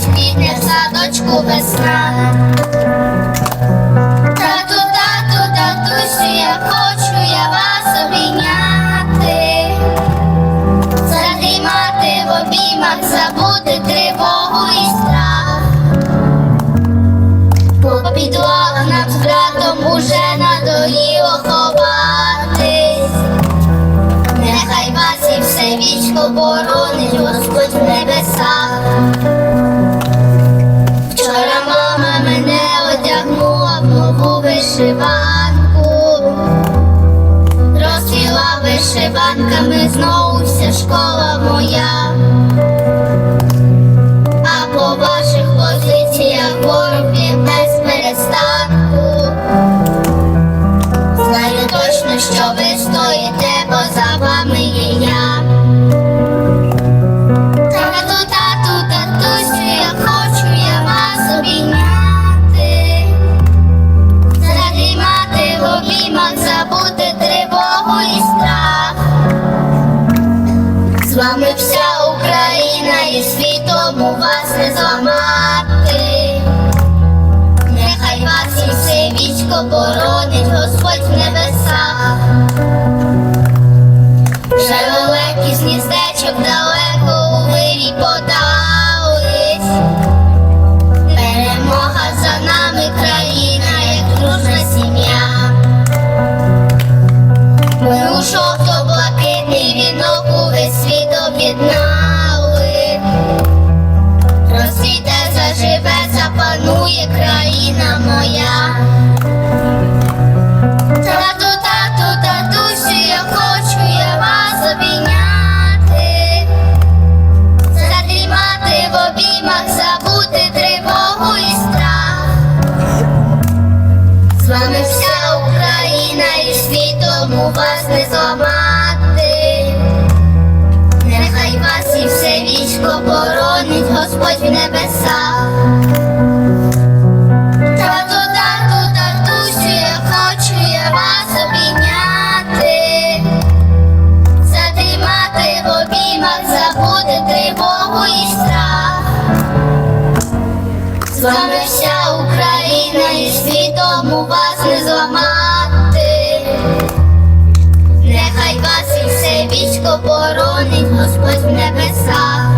квітне в садочку весна. Тату, тату, татусю, я хочу я вас обійняти, затримати в обіймах, забути тривогу і страх. По підлогах нам з братом уже надоїло ховатись. Нехай вас і все вічко вишиванку, розцвіла вишиванками знову вся школа моя. А по ваших позиціях ворог б'є без перестанку. Знаю точно, що ви стоїте, бо за вами є я. З вами вся Україна і світом у вас не зламати. Нехай вас і все військо боронить Господь в небесах. Вже великі з гніздечок далеко об'єднали. Розцвіте, заживе, запанує країна моя. Тату, тату, татусю, я хочу я вас обійняти, затримати в обіймах, забути тривогу і страх. З вами вся Україна і світом у вас не зламати. Господь в небесах. Тату, тату, татусю, хочу вас обійняти, затримати в обіймах, забути тривогу і страх. З вами вся Україна і світом вас не зламати. Нехай вас і все вічко боронить Господь в небесах.